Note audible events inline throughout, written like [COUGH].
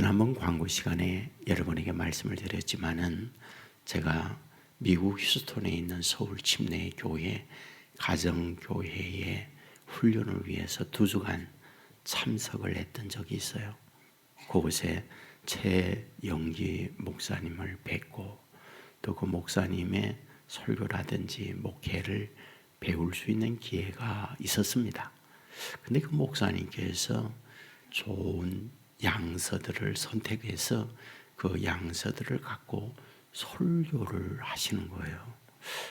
지난번 광고 시간에 여러분에게 말씀을 드렸지만은 제가 미국 휴스톤에 있는 서울 침례 교회 가정 교회의 훈련을 위해서 두 주간 참석을 했던 적이 있어요. 그곳에 최영기 목사님을 뵙고 또 그 목사님의 설교라든지 목회를 배울 수 있는 기회가 있었습니다. 근데 그 목사님께서 좋은 양서들을 선택해서 그 양서들을 갖고 설교를 하시는 거예요.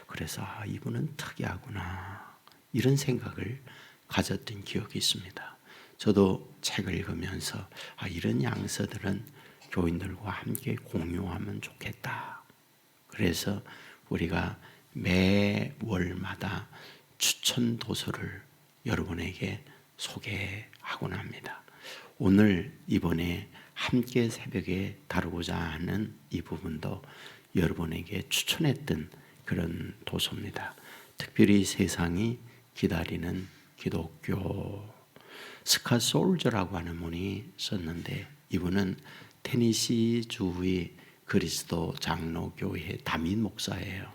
그래서 아, 이분은 특이하구나 이런 생각을 가졌던 기억이 있습니다. 저도 책을 읽으면서 아, 이런 양서들은 교인들과 함께 공유하면 좋겠다. 그래서 우리가 매 월마다 추천 도서를 여러분에게 소개하곤 합니다. 오늘 이번에 함께 새벽에 다루고자 하는 이 부분도 여러분에게 추천했던 그런 도서입니다. 특별히 세상이 기다리는 기독교 스카 솔저라고 하는 분이 썼는데 이분은 테니시 주의 그리스도 장로교회 담임 목사예요.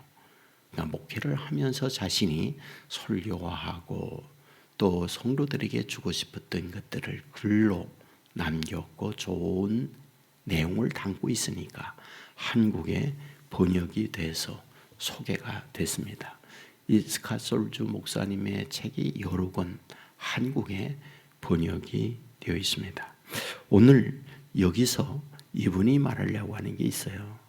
그러니까 목회를 하면서 자신이 설교하고 또 성도들에게 주고 싶었던 것들을 글로 남겼고 좋은 내용을 담고 있으니까 한국에 번역이 돼서 소개가 됐습니다. 이 스카 솔주 목사님의 책이 여러 권 한국에 번역이 되어 있습니다. 오늘 여기서 이분이 말하려고 하는 게 있어요.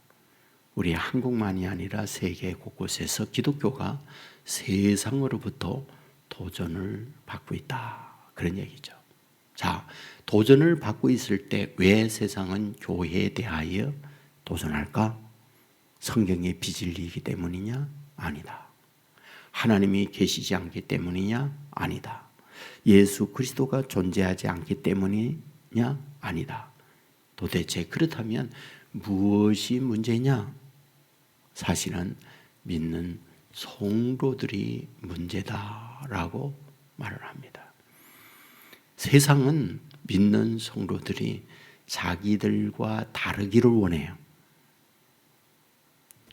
우리 한국만이 아니라 세계 곳곳에서 기독교가 세상으로부터 도전을 받고 있다. 그런 얘기죠. 자, 도전을 받고 있을 때 왜 세상은 교회에 대하여 도전할까? 성경에 비질리기 때문이냐? 아니다. 하나님이 계시지 않기 때문이냐? 아니다. 예수 그리스도가 존재하지 않기 때문이냐? 아니다. 도대체 그렇다면 무엇이 문제냐? 사실은 믿는 성도들이 문제다라고 말을 합니다. 세상은 믿는 성도들이 자기들과 다르기를 원해요.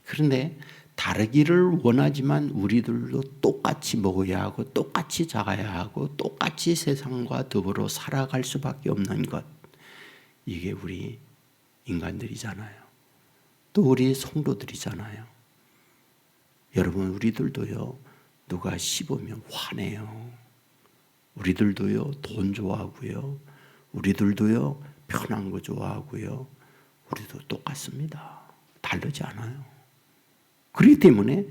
그런데 다르기를 원하지만 우리들도 똑같이 먹어야 하고 똑같이 작아야 하고 똑같이 세상과 더불어 살아갈 수밖에 없는 것. 이게 우리 인간들이잖아요. 또 우리 성도들이잖아요. 여러분, 우리들도요, 누가 씹으면 화내요. 우리들도요, 돈 좋아하고요. 우리들도요, 편한 거 좋아하고요. 우리도 똑같습니다. 다르지 않아요. 그렇기 때문에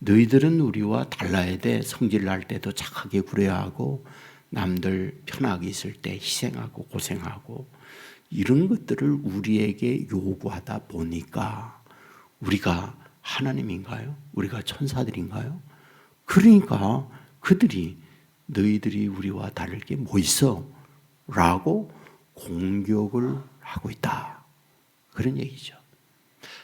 너희들은 우리와 달라야 돼. 성질 날 때도 착하게 굴어야 하고, 남들 편하게 있을 때 희생하고 고생하고, 이런 것들을 우리에게 요구하다 보니까 우리가 하나님인가요? 우리가 천사들인가요? 그러니까 그들이 너희들이 우리와 다를 게 뭐 있어? 라고 공격을 하고 있다. 그런 얘기죠.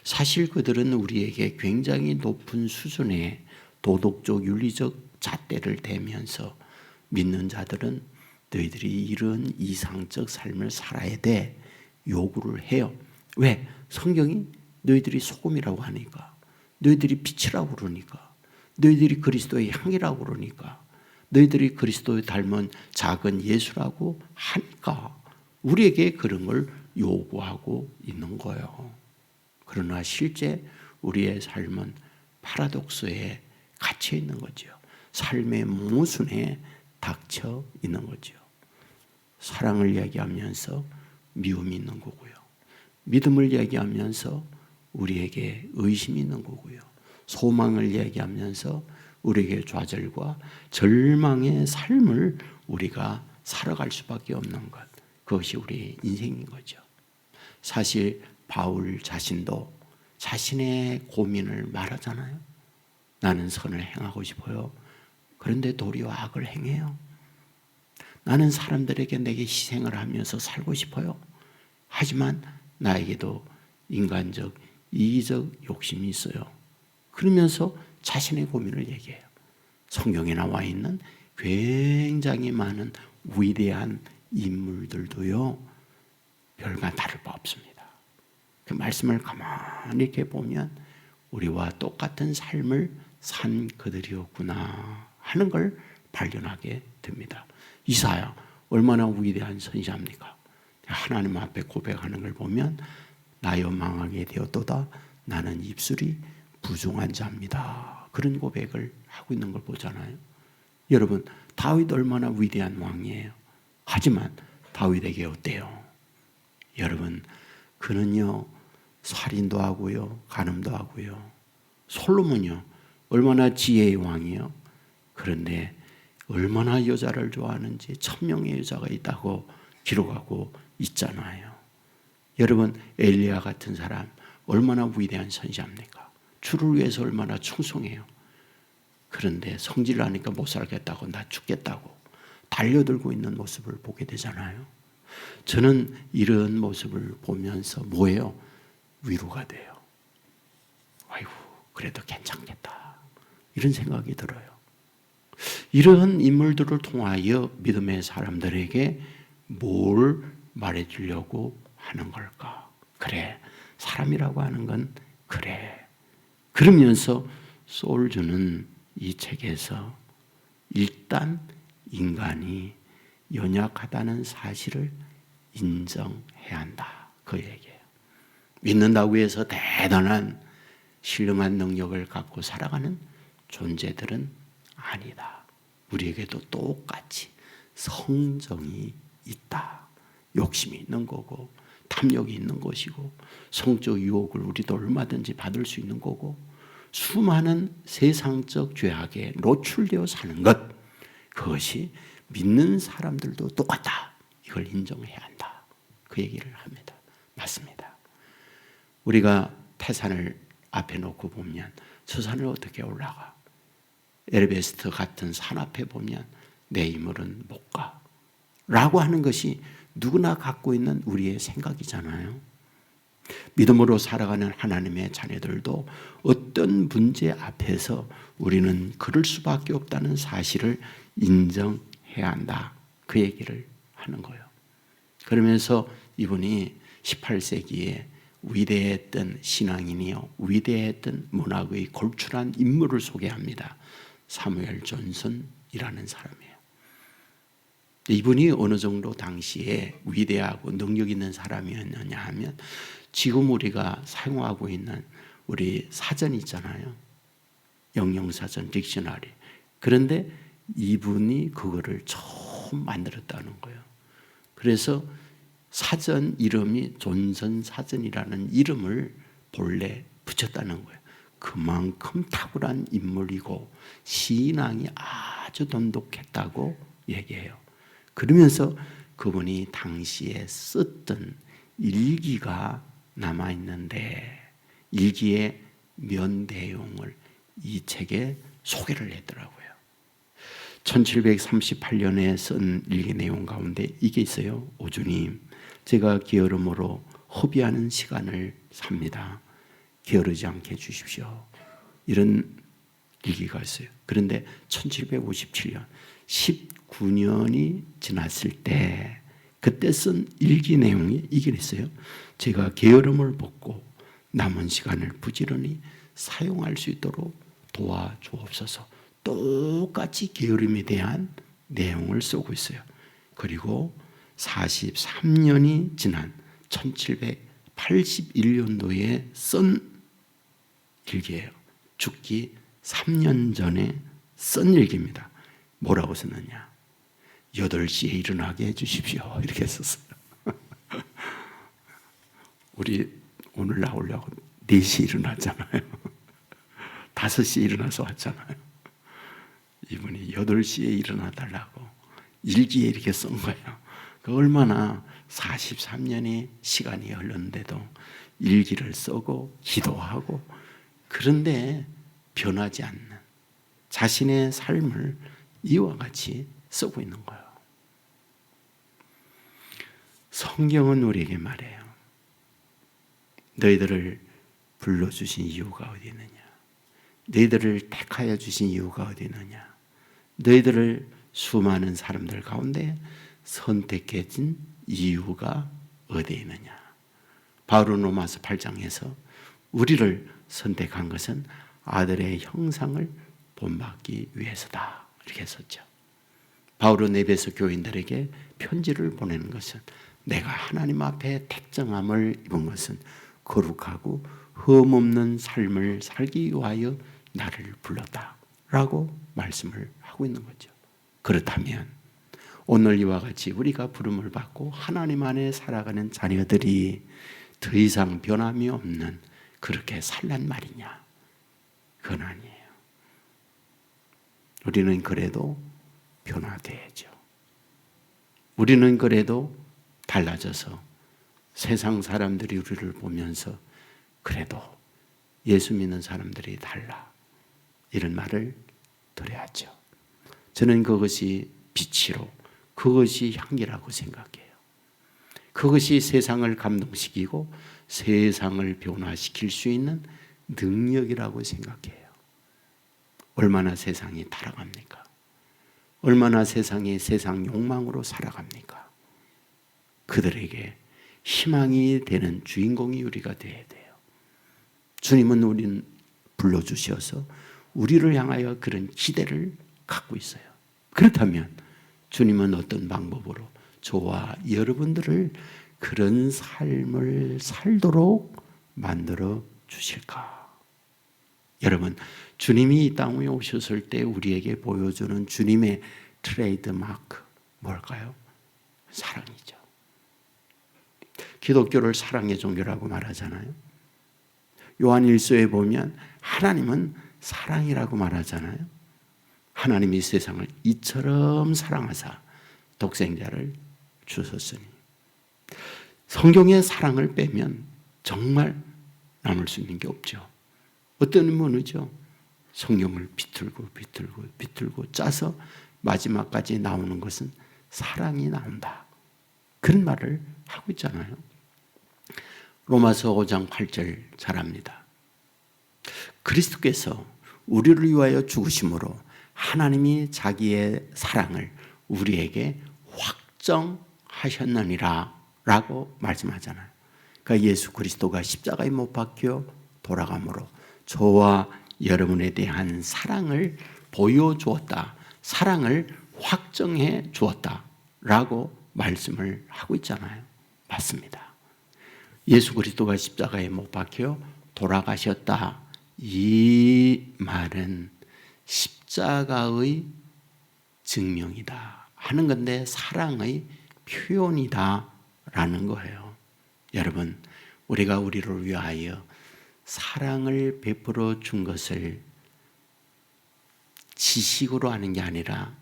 사실 그들은 우리에게 굉장히 높은 수준의 도덕적, 윤리적 잣대를 대면서 믿는 자들은 너희들이 이런 이상적 삶을 살아야 돼. 요구를 해요. 왜? 성경이 너희들이 소금이라고 하니까. 너희들이 빛이라고 그러니까. 너희들이 그리스도의 향이라고 그러니까. 너희들이 그리스도에 닮은 작은 예수라고 하니까 우리에게 그런 걸 요구하고 있는 거예요. 그러나 실제 우리의 삶은 파라독스에 갇혀 있는 거죠. 삶의 모순에 닥쳐 있는 거죠. 사랑을 이야기하면서 미움이 있는 거고요. 믿음을 이야기하면서 우리에게 의심이 있는 거고요. 소망을 이야기하면서 우리에게 좌절과 절망의 삶을 우리가 살아갈 수밖에 없는 것. 그것이 우리 인생인 거죠. 사실 바울 자신도 자신의 고민을 말하잖아요. 나는 선을 행하고 싶어요. 그런데 도리어 악을 행해요. 나는 사람들에게 내게 희생을 하면서 살고 싶어요. 하지만 나에게도 인간적, 이기적 욕심이 있어요. 그러면서 자신의 고민을 얘기해요. 성경에 나와 있는 굉장히 많은 위대한 인물들도요, 별과 다를 바 없습니다. 그 말씀을 가만히 이렇게 보면 우리와 똑같은 삶을 산 그들이었구나 하는 걸 발견하게 됩니다. 이사야 얼마나 위대한 선지자입니까? 하나님 앞에 고백하는 걸 보면 나여 망하게 되었도다 나는 입술이 부정한 자입니다. 그런 고백을 하고 있는 걸 보잖아요. 여러분 다윗 얼마나 위대한 왕이에요. 하지만 다윗에게 어때요? 여러분 그는요 살인도 하고요 간음도 하고요 솔로몬요 얼마나 지혜의 왕이요. 그런데 얼마나 여자를 좋아하는지 천명의 여자가 있다고 기록하고 있잖아요. 여러분 엘리야 같은 사람 얼마나 위대한 선지자입니까? 주를 위해서 얼마나 충성해요. 그런데 성질을 하니까 못 살겠다고 나 죽겠다고 달려들고 있는 모습을 보게 되잖아요. 저는 이런 모습을 보면서 뭐예요? 위로가 돼요. 아이고 그래도 괜찮겠다. 이런 생각이 들어요. 이런 인물들을 통하여 믿음의 사람들에게 뭘 말해주려고 하는 걸까? 그래, 사람이라고 하는 건 그래. 그러면서 소울주는 이 책에서 일단 인간이 연약하다는 사실을 인정해야 한다. 그 얘기예요. 믿는다고 해서 대단한 신령한 능력을 갖고 살아가는 존재들은 아니다. 우리에게도 똑같이 성정이 있다. 욕심이 있는 거고 탐욕이 있는 것이고 성적 유혹을 우리도 얼마든지 받을 수 있는 거고 수많은 세상적 죄악에 노출되어 사는 것 그것이 믿는 사람들도 똑같다. 이걸 인정해야 한다. 그 얘기를 합니다. 맞습니다. 우리가 태산을 앞에 놓고 보면 저 산을 어떻게 올라가? 에르베스트 같은 산 앞에 보면 내 힘으로는 못 가. 라고 하는 것이 누구나 갖고 있는 우리의 생각이잖아요. 믿음으로 살아가는 하나님의 자녀들도 어떤 문제 앞에서 우리는 그럴 수밖에 없다는 사실을 인정해야 한다. 그 얘기를 하는 거예요. 그러면서 이분이 18세기에 위대했던 신앙인이요, 위대했던 문학의 골출한 인물을 소개합니다. 사무엘 존슨이라는 사람 이분이 어느 정도 당시에 위대하고 능력 있는 사람이었느냐 하면 지금 우리가 사용하고 있는 우리 사전 있잖아요. 영영사전, 딕셔너리. 그런데 이분이 그거를 처음 만들었다는 거예요. 그래서 사전 이름이 존선 사전이라는 이름을 본래 붙였다는 거예요. 그만큼 탁월한 인물이고 신앙이 아주 돈독했다고 얘기해요. 그러면서 그분이 당시에 썼던 일기가 남아 있는데 일기의 몇 내용을 이 책에 소개를 했더라고요. 1738년에 쓴 일기 내용 가운데 이게 있어요. 오주님, 제가 게으름으로 허비하는 시간을 삽니다. 게으르지 않게 해주십시오. 이런 일기가 있어요. 그런데 1757년 19년이 지났을 때 그때 쓴 일기 내용이 이게 있어요. 제가 게으름을 벗고 남은 시간을 부지런히 사용할 수 있도록 도와주옵소서. 똑같이 게으름에 대한 내용을 쓰고 있어요. 그리고 43년이 지난 1781년도에 쓴 일기예요. 죽기 3년 전에 쓴 일기입니다. 뭐라고 썼느냐? 8시에 일어나게 해주십시오. 이렇게 썼어요. [LAUGHS] 우리 오늘 나오려고 4시에 일어났잖아요. [LAUGHS] 5시에 일어나서 왔잖아요. 이분이 8시에 일어나 달라고 일기에 이렇게 쓴 거예요. 그 얼마나 43년의 시간이 흘렀는데도 일기를 쓰고 기도하고 그런데 변하지 않는 자신의 삶을 이와 같이 쓰고 있는 거예요. 성경은 우리에게 말해요. 너희들을 불러주신 이유가 어디 있느냐? 너희들을 택하여 주신 이유가 어디 있느냐? 너희들을 수많은 사람들 가운데 선택해진 이유가 어디 있느냐? 바울은 로마서 8장에서 우리를 선택한 것은 아들의 형상을 본받기 위해서다. 이렇게 썼죠. 바울은 에베소 교인들에게 편지를 보내는 것은 내가 하나님 앞에 택정함을 입은 것은 거룩하고 흠없는 삶을 살기 위하여 나를 불렀다. 라고 말씀을 하고 있는 거죠. 그렇다면 오늘 이와 같이 우리가 부름을 받고 하나님 안에 살아가는 자녀들이 더 이상 변함이 없는 그렇게 살란 말이냐? 그건 아니에요. 우리는 그래도 변화돼야죠. 우리는 그래도 달라져서 세상 사람들이 우리를 보면서 그래도 예수 믿는 사람들이 달라. 이런 말을 드려야죠. 저는 그것이 빛이로, 그것이 향기라고 생각해요. 그것이 세상을 감동시키고 세상을 변화시킬 수 있는 능력이라고 생각해요. 얼마나 세상이 타락합니까? 얼마나 세상이 세상 욕망으로 살아갑니까? 그들에게 희망이 되는 주인공이 우리가 되어야 돼요. 주님은 우리는 불러주셔서 우리를 향하여 그런 기대를 갖고 있어요. 그렇다면 주님은 어떤 방법으로 저와 여러분들을 그런 삶을 살도록 만들어 주실까? 여러분, 주님이 이 땅에 오셨을 때 우리에게 보여주는 주님의 트레이드 마크 뭘까요? 사랑이죠. 기독교를 사랑의 종교라고 말하잖아요. 요한 1서에 보면 하나님은 사랑이라고 말하잖아요. 하나님이 세상을 이처럼 사랑하사 독생자를 주셨으니 성경의 사랑을 빼면 정말 남을 수 있는 게 없죠. 어떤 의문이죠. 성경을 비틀고 비틀고 비틀고 짜서 마지막까지 나오는 것은 사랑이 나온다. 그런 말을 하고 있잖아요. 로마서 5장 8절 잘합니다. 그리스도께서 우리를 위하여 죽으심으로 하나님이 자기의 사랑을 우리에게 확정하셨느니라 라고 말씀하잖아요. 그러니까 예수 그리스도가 십자가에 못 박혀 돌아감으로 저와 여러분에 대한 사랑을 보여주었다. 사랑을 확정해 주었다. 라고 말씀을 하고 있잖아요. 맞습니다. 예수 그리스도가 십자가에 못 박혀 돌아가셨다. 이 말은 십자가의 증명이다 하는 건데 사랑의 표현이다 라는 거예요. 여러분, 우리가 우리를 위하여 사랑을 베풀어 준 것을 지식으로 하는 게 아니라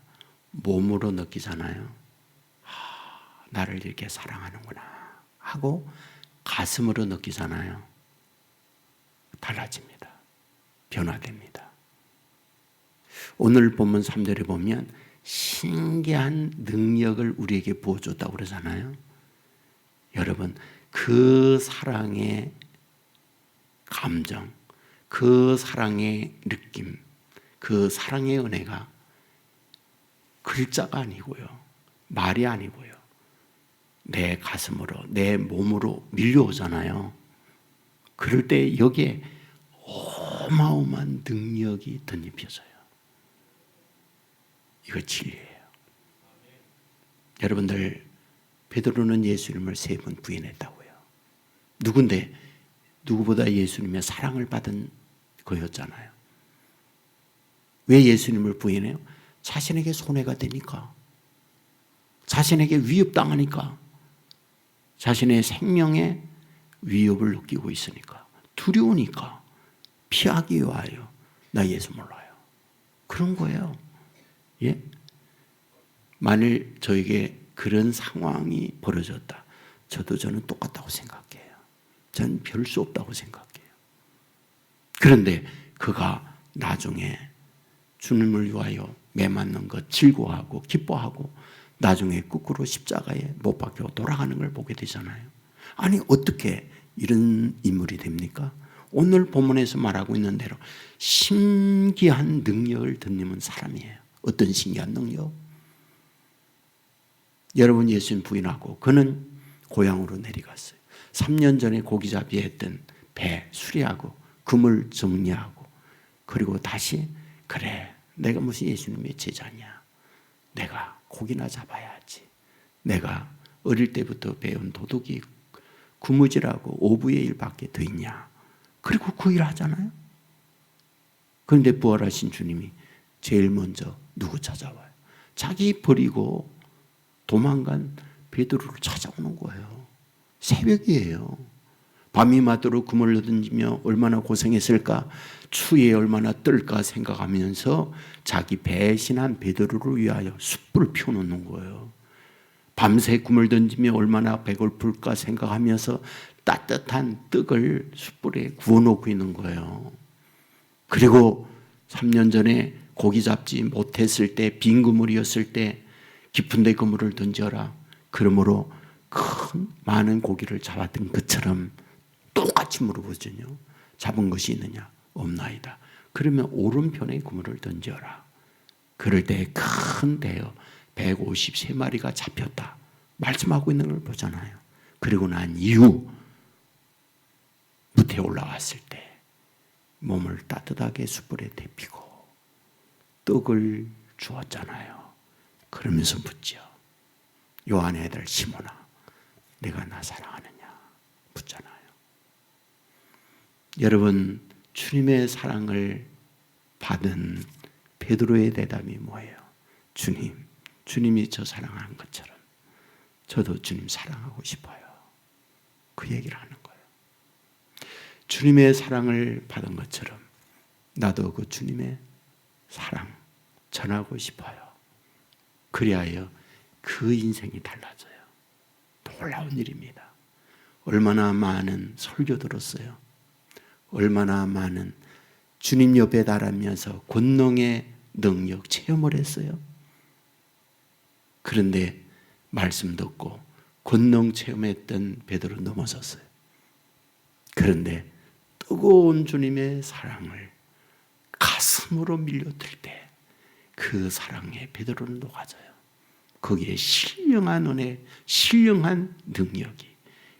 몸으로 느끼잖아요. 아, 나를 이렇게 사랑하는구나 하고 가슴으로 느끼잖아요. 달라집니다. 변화됩니다. 오늘 본문 3절에 보면 신기한 능력을 우리에게 부어줬다고 그러잖아요. 여러분, 그 사랑의 감정, 그 사랑의 느낌, 그 사랑의 은혜가 글자가 아니고요. 말이 아니고요. 내 가슴으로, 내 몸으로 밀려오잖아요. 그럴 때 여기에 어마어마한 능력이 덧입혀져요. 이거 진리예요. 여러분들 베드로는 예수님을 세 번 부인했다고요. 누군데 누구보다 예수님의 사랑을 받은 거였잖아요. 왜 예수님을 부인해요? 자신에게 손해가 되니까. 자신에게 위협당하니까. 자신의 생명에 위협을 느끼고 있으니까. 두려우니까. 피하기 위하여. 나 예수 몰라요. 그런 거예요. 예? 만일 저에게 그런 상황이 벌어졌다. 저도 저는 똑같다고 생각해요. 저는 별수 없다고 생각해요. 그런데 그가 나중에 주님을 위하여 매맞는 것 즐거워하고 기뻐하고 나중에 거꾸로 십자가에 못 박혀 돌아가는 걸 보게 되잖아요. 아니 어떻게 이런 인물이 됩니까? 오늘 본문에서 말하고 있는 대로 신기한 능력을 덧입은 사람이에요. 어떤 신기한 능력? 여러분 예수님 부인하고 그는 고향으로 내려갔어요. 3년 전에 고기잡이 했던 배 수리하고 그물 정리하고 그리고 다시 그래 내가 무슨 예수님의 제자냐? 내가 고기나 잡아야지. 내가 어릴 때부터 배운 도둑이 구무질하고 오부의 일밖에 더 있냐? 그리고 그 일 하잖아요. 그런데 부활하신 주님이 제일 먼저 누구 찾아와요? 자기 버리고 도망간 베드로를 찾아오는 거예요 새벽이에요 밤이 맞도록 그물로 던지며 얼마나 고생했을까 추위에 얼마나 떨까 생각하면서 자기 배신한 베드로를 위하여 숯불을 피워놓는 거예요. 밤새 꿈을 던지며 얼마나 배고플까 생각하면서 따뜻한 떡을 숯불에 구워놓고 있는 거예요. 그리고 3년 전에 고기 잡지 못했을 때, 빈 그물이었을 때, 깊은 데 그물을 던져라. 그러므로 큰, 많은 고기를 잡았던 것처럼 똑같이 물어보거든요. 잡은 것이 있느냐? 없나이다. 그러면 오른편에 그물을 던져라. 그럴 때 큰 대여 153마리가 잡혔다. 말씀하고 있는 걸 보잖아요. 그리고 난 이후 무태 올라왔을 때 몸을 따뜻하게 숯불에 데피고 떡을 주었잖아요. 그러면서 묻죠. 요한의 아들 시몬아, 내가 나 사랑하느냐? 묻잖아요. 여러분, 주님의 사랑을 받은 베드로의 대답이 뭐예요? 주님, 주님이 저 사랑한 것처럼 저도 주님 사랑하고 싶어요. 그 얘기를 하는 거예요. 주님의 사랑을 받은 것처럼 나도 그 주님의 사랑 전하고 싶어요. 그리하여 그 인생이 달라져요. 놀라운 일입니다. 얼마나 많은 설교 들었어요. 얼마나 많은 주님 옆에 달하면서 권능의 능력 체험을 했어요. 그런데 말씀 듣고 권능 체험했던 베드로 넘어섰어요. 그런데 뜨거운 주님의 사랑을 가슴으로 밀려들 때 그 사랑에 베드로는 녹아져요. 거기에 신령한 은혜, 신령한 능력이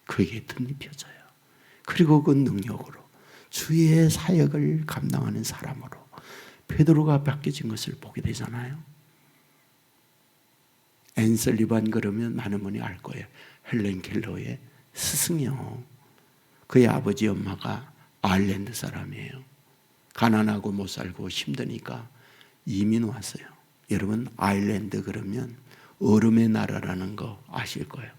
그에게 덧입혀져요. 그리고 그 능력으로 주의 사역을 감당하는 사람으로 베드로가 바뀌어진 것을 보게 되잖아요. 앤설리반 그러면 많은 분이 알 거예요. 헬렌 켈러의 스승이요. 그의 아버지 엄마가 아일랜드 사람이에요. 가난하고 못 살고 힘드니까 이민 왔어요. 여러분 아일랜드 그러면 얼음의 나라라는 거 아실 거예요.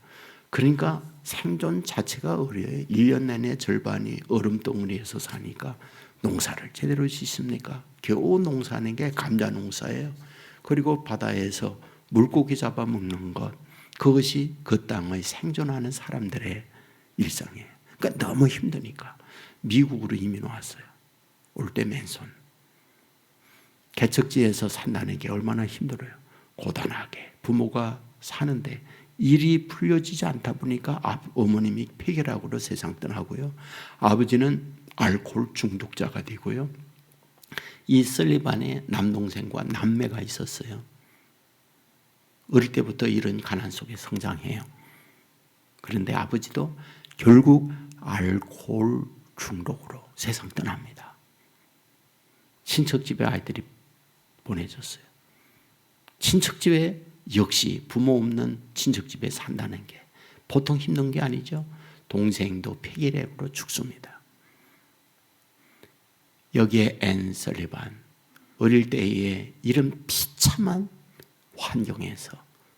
그러니까 생존 자체가 어려워요. 1년 내내 절반이 얼음덩어리에서 사니까 농사를 제대로 짓습니까? 겨우 농사하는 게 감자 농사예요. 그리고 바다에서 물고기 잡아 먹는 것, 그것이 그 땅의 생존하는 사람들의 일상이에요. 그러니까 너무 힘드니까 미국으로 이민 왔어요. 올 때 맨손. 개척지에서 산다는 게 얼마나 힘들어요. 고단하게 부모가 사는데 일이 풀려지지 않다 보니까 어머님이 폐결학으로 세상 떠나고요. 아버지는 알코올 중독자가 되고요. 이 설리반의 남동생과 남매가 있었어요. 어릴 때부터 이런 가난 속에 성장해요. 그런데 아버지도 결국 알코올 중독으로 세상 떠납니다. 친척 집에 아이들이 보내졌어요. 친척 집에 역시 부모 없는 친척 집에 산다는 게 보통 힘든 게 아니죠. 동생도 폐기력으로 죽습니다. 여기에 앤 설리반 어릴 때에 이런 비참한 환경에서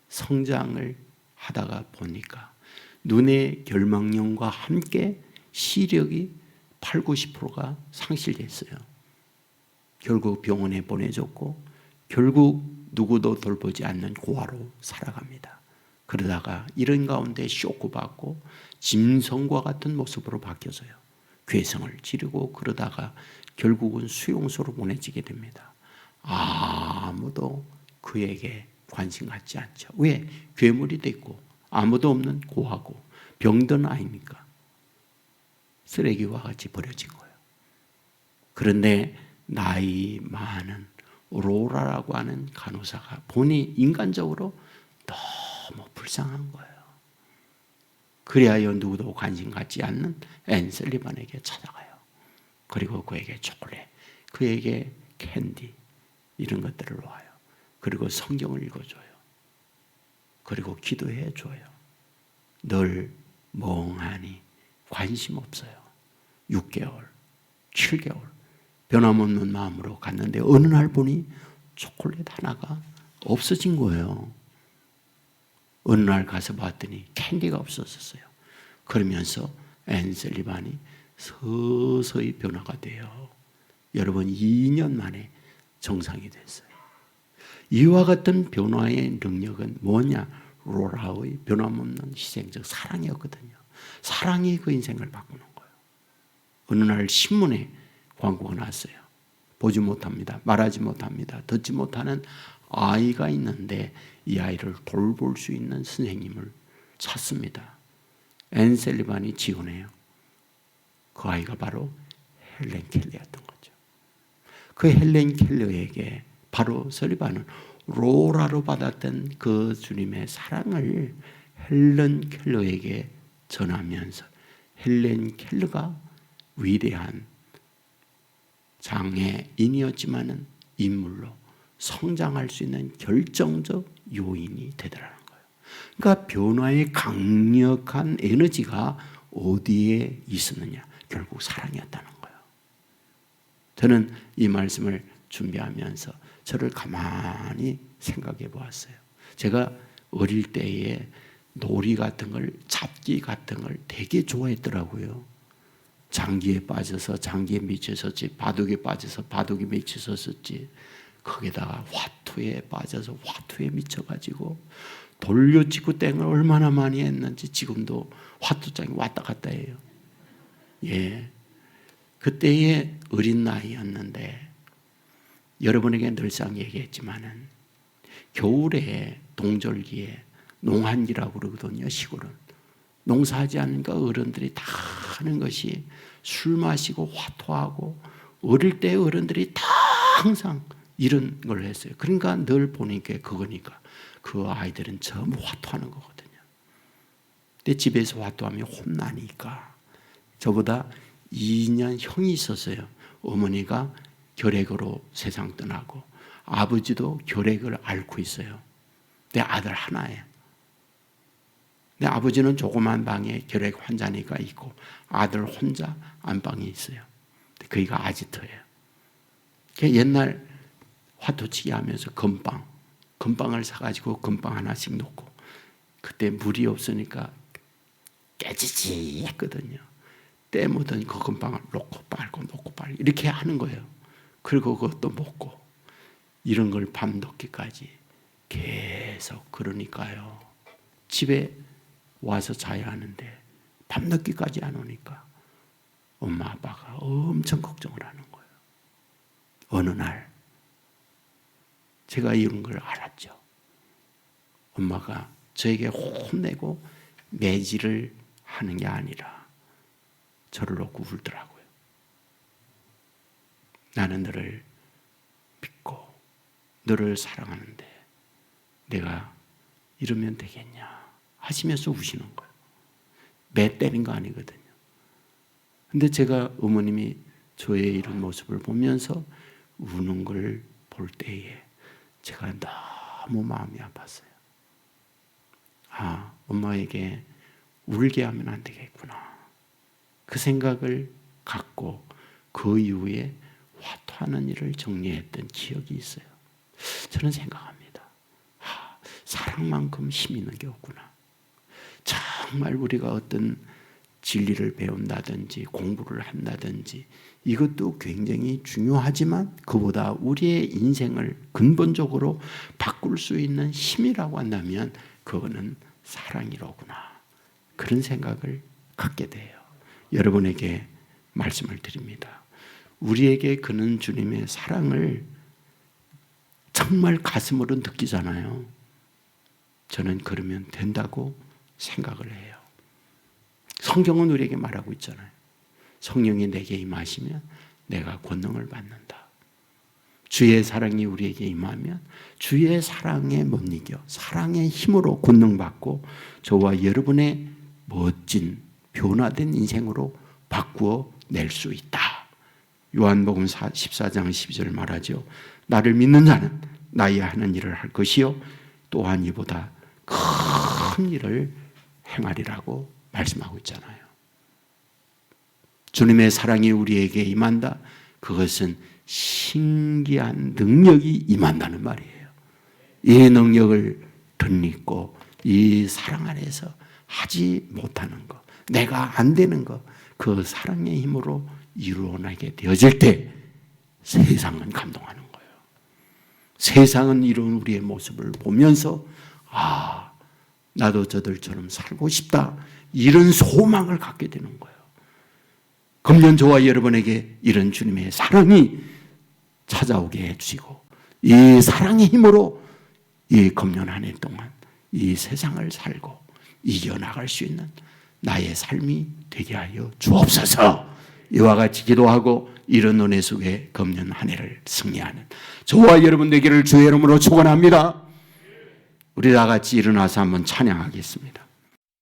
성장을 하다가 보니까 눈의 결망령과 함께 시력이 8, 90%가 상실됐어요. 결국 병원에 보내졌고 결국 누구도 돌보지 않는 고아로 살아갑니다. 그러다가 이런 가운데 쇼크받고 짐승과 같은 모습으로 바뀌어져요. 괴성을 지르고 그러다가 결국은 수용소로 보내지게 됩니다. 아무도 그에게 관심 갖지 않죠. 왜? 괴물이 됐고 아무도 없는 고하고 병든 아이니까 쓰레기와 같이 버려진 거예요. 그런데 나이 많은 로라라고 하는 간호사가 본이 인간적으로 너무 불쌍한 거예요. 그리하여 누구도 관심 갖지 않는 앤셀리반에게 찾아가요. 그리고 그에게 초콜릿, 그에게 캔디 이런 것들을 놓아요. 그리고 성경을 읽어줘요. 그리고 기도해 줘요. 늘 멍하니 관심 없어요. 6개월, 7개월 변함없는 마음으로 갔는데 어느 날 보니 초콜릿 하나가 없어진 거예요. 어느 날 가서 봤더니 캔디가 없어졌어요. 그러면서 앤셀리반이 서서히 변화가 돼요. 여러분 2년 만에 정상이 됐어요. 이와 같은 변화의 능력은 뭐냐? 로라의 변함없는 희생적 사랑이었거든요. 사랑이 그 인생을 바꾸는 거예요. 어느 날 신문에 광고가 났어요. 보지 못합니다. 말하지 못합니다. 듣지 못하는 아이가 있는데 이 아이를 돌볼 수 있는 선생님을 찾습니다. 앤셀리반이 지원해요. 그 아이가 바로 헬렌 켈리였던 거죠. 그 헬렌 켈리에게 바로 설리반은 로라로 받았던 그 주님의 사랑을 헬렌 켈러에게 전하면서 헬렌 켈러가 위대한 장애인이었지만은 인물로 성장할 수 있는 결정적 요인이 되더라는 거예요. 그러니까 변화의 강력한 에너지가 어디에 있었느냐? 결국 사랑이었다는 거예요. 저는 이 말씀을 준비하면서 저를 가만히 생각해 보았어요. 제가 어릴 때에 놀이 같은 걸, 잡기 같은 걸 되게 좋아했더라고요. 장기에 빠져서 장기에 미쳐섰지, 바둑에 빠져서 바둑에 미쳐섰지, 거기다가 화투에 빠져서 화투에 미쳐가지고 돌려치고 땡을 얼마나 많이 했는지 지금도 화투장에 왔다 갔다 해요. 예. 그때의 어린 나이였는데 여러분에게 늘상 얘기했지만은 겨울에 동절기에 농한기라고 그러거든요. 시골은 농사하지 않으니까 어른들이 다 하는 것이 술 마시고 화토하고 어릴 때 어른들이 다 항상 이런 걸 했어요. 그러니까 늘 보니까 그거니까 그 아이들은 전부 화토하는 거거든요. 근데 집에서 화토하면 혼나니까 저보다 2년 형이 있었어요. 어머니가 결핵으로 세상 떠나고 아버지도 결핵을 앓고 있어요. 내 아들 하나예 요. 내 아버지는 조그만 방에 결핵 환자니까 있고 아들 혼자 안방에 있어요. 그이가 아지트예요. 옛날 화토치기 하면서 금빵, 금빵을 사가지고 금빵 하나씩 놓고 그때 물이 없으니까 깨지지 했거든요. 때 묻은 그 금빵을 놓고 빨고 놓고 빨고 이렇게 하는 거예요. 그리고 그것도 먹고 이런 걸 밤늦게까지 계속 그러니까요. 집에 와서 자야 하는데 밤늦게까지 안 오니까 엄마 아빠가 엄청 걱정을 하는 거예요. 어느 날 제가 이런 걸 알았죠. 엄마가 저에게 혼내고 매질을 하는 게 아니라 저를 놓고 울더라고요. 나는 너를 믿고 너를 사랑하는데 내가 이러면 되겠냐 하시면서 우시는 거예요. 매 때린 거 아니거든요. 근데 제가 어머님이 저의 이런 모습을 보면서 우는 걸 볼 때에 제가 너무 마음이 아팠어요. 아, 엄마에게 울게 하면 안 되겠구나. 그 생각을 갖고 그 이후에 화토하는 일을 정리했던 기억이 있어요. 저는 생각합니다. 아, 사랑만큼 힘 있는 게 없구나. 정말 우리가 어떤 진리를 배운다든지 공부를 한다든지 이것도 굉장히 중요하지만 그보다 우리의 인생을 근본적으로 바꿀 수 있는 힘이라고 한다면 그거는 사랑이로구나. 그런 생각을 갖게 돼요. 여러분에게 말씀을 드립니다. 우리에게 그는 주님의 사랑을 정말 가슴으로 느끼잖아요. 저는 그러면 된다고 생각을 해요. 성경은 우리에게 말하고 있잖아요. 성령이 내게 임하시면 내가 권능을 받는다. 주의 사랑이 우리에게 임하면 주의 사랑에 못 이겨 사랑의 힘으로 권능 받고 저와 여러분의 멋진 변화된 인생으로 바꾸어 낼 수 있다. 요한복음 14장 12절 말하죠. 나를 믿는 자는 나의 하는 일을 할 것이요 또한 이보다 큰 일을 행하리라고 말씀하고 있잖아요. 주님의 사랑이 우리에게 임한다. 그것은 신기한 능력이 임한다는 말이에요. 이 능력을 덧입고 이 사랑 안에서 하지 못하는 것, 내가 안 되는 것, 그 사랑의 힘으로 이루어나게 되어질 때 세상은 감동하는 거예요. 세상은 이런 우리의 모습을 보면서 아, 나도 저들처럼 살고 싶다. 이런 소망을 갖게 되는 거예요. 금년 저와 여러분에게 이런 주님의 사랑이 찾아오게 해주시고 이 사랑의 힘으로 이 금년 한 해 동안 이 세상을 살고 이겨나갈 수 있는 나의 삶이 되게 하여 주옵소서 이와 같이 기도하고 이런 은혜 속에 금년 한 해를 승리하는 저와 여러분 되기를 주의 이름으로 축원합니다 우리 다 같이 일어나서 한번 찬양하겠습니다